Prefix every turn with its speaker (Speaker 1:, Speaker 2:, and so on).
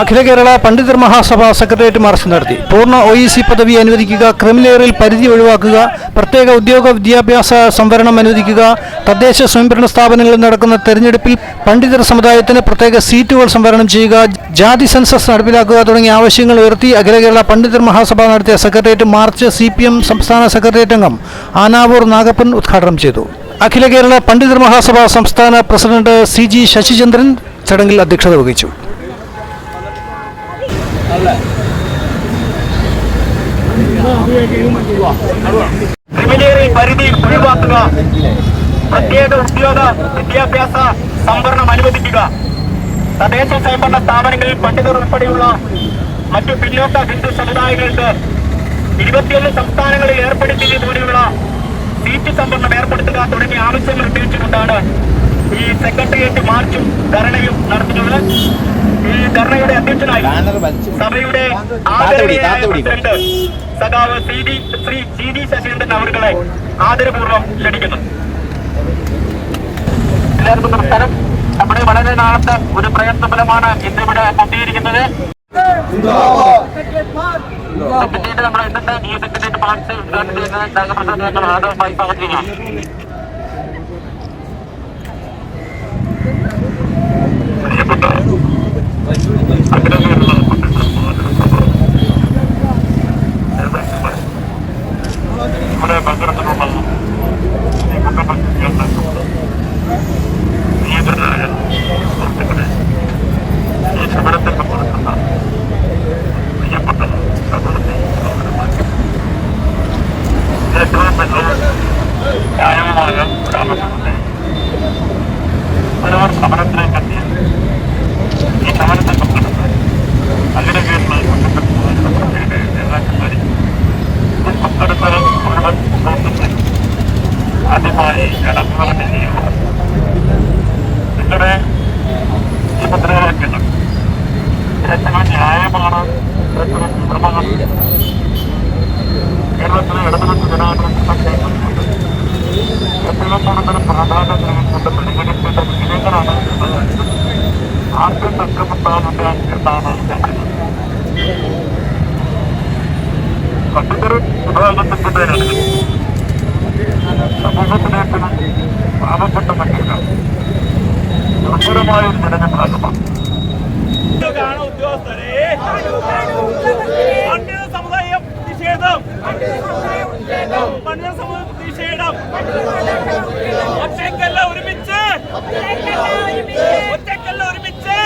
Speaker 1: അഖില Kerala പണ്ഡിതർ Mahasabha secretariat march നടത്തി. പൂർണ O E C പദവി അനുവദിക്കുക ക്രിമിനലേറിൽ പരിധി ഒഴിവാക്കുക പ്രത്യേക ഉദ്യോഗ വിദ്യാഭ്യാസ സംവരണം അനുവദിക്കുക തദ്ദേശ സ്വയംഭരണ സ്ഥാപനങ്ങളിൽ നടക്കുന്ന തെരഞ്ഞെടുപ്പിൽ പണ്ഡിതർ സമുദായത്തിന് പ്രത്യേക സീറ്റുകൾ സംവരണം ചെയ്യുക ജാതി സെൻസസ് നടപ്പിലാക്കുക തുടങ്ങിയ ആവശ്യങ്ങൾ ഉയർത്തി അഖില കേരള പണ്ഡിതർ മഹാസഭ നടത്തിയ സെക്രട്ടേറിയറ്റ് മാർച്ച് സി സംസ്ഥാന സെക്രട്ടേറിയറ്റ് അംഗം ആനാവൂർ നാഗപ്പൻ ഉദ്ഘാടനം ചെയ്തു. അഖില കേരള പണ്ഡിതർ മഹാസഭ സംസ്ഥാന പ്രസിഡന്റ് സി ജി ശശിചന്ദ്രൻ ചടങ്ങിൽ അധ്യക്ഷത വഹിച്ചു.
Speaker 2: ക്രിമിനേറിയൽ പരിധി ഒഴിവാക്കുക. പ്രത്യേക ഉദ്യോഗ വിദ്യാഭ്യാസ സംവരണം അനുവദിക്കുക. തദ്ദേശ സ്വയംഭരണ സ്ഥാപനങ്ങളിൽ പണ്ഡിതർ ഉൾപ്പെടെയുള്ള മറ്റു പിന്നോക്ക ഹിന്ദു സമുദായങ്ങൾക്ക് ഇരുപത്തിയൊന്ന് സംസ്ഥാനങ്ങളിൽ ഏർപ്പെടുത്തിയതുപോലെയുള്ള സീറ്റ് സംവരണം ഏർപ്പെടുത്തുക തുടങ്ങിയ ആവശ്യങ്ങൾ ഉന്നയിച്ചുകൊണ്ടാണ് ഈ സെക്രട്ടേറിയറ്റ് മാർച്ചും ധരണയും നടത്തുന്നത് ഈ ധർണയുടെ അധ്യക്ഷനായി സഭയുടെ സഖാവ് C D Shri G D Saseendran അവരുടെ ആദരപൂർവം ക്ഷണിക്കുന്നു. എല്ലാവർക്കും നമസ്കാരം. നമ്മുടെ വളരെ നാളത്തെ ഒരു പ്രയത്നഫലമാണ് ഇന്നിവിടെ എത്തിയിരിക്കുന്നത്. സെക്രട്ടേറിയറ്റ് നമ്മുടെ ഇന്നത്തെ ഈ സെക്രട്ടേറിയറ്റ് മാർച്ച് ഉദ്ഘാടനം ചെയ്യുന്നത് നാഗപ്രസാദ് ഞങ്ങൾ ആദരമായി പ്രിയപ്പെട്ട അഗ്രഹമുള്ള Like, really, like, അഭിവാദ്യം ചെയ്യുക നിങ്ങളുടെ ഈ മുദ്രാവാക്യങ്ങൾ ഏറ്റവും ന്യായമാണ് ഏറ്റവും തീവ്രമാണ് കേരളത്തിലെ ഇടതുപക്ഷ ജനാധിപത്യ സംഘടനകളുണ്ട് ഏറ്റവും കൂടുതൽ പ്രാധാന്യം നൽകിക്കൊണ്ട് പരിഗണിക്കേണ്ട വിഷയങ്ങളാണ് ആർക്കും തർക്കമുണ്ടാവില്ല എന്നാണ് കരുതുന്നത്. പണ്ഡിതർ
Speaker 3: പണ്ഡിത സമുദായം നിഷേധം ഒറ്റയ്ക്കല്ല ഒരുമിച്ച്. ഒറ്റക്കല്ല ഒരുമിച്ച്.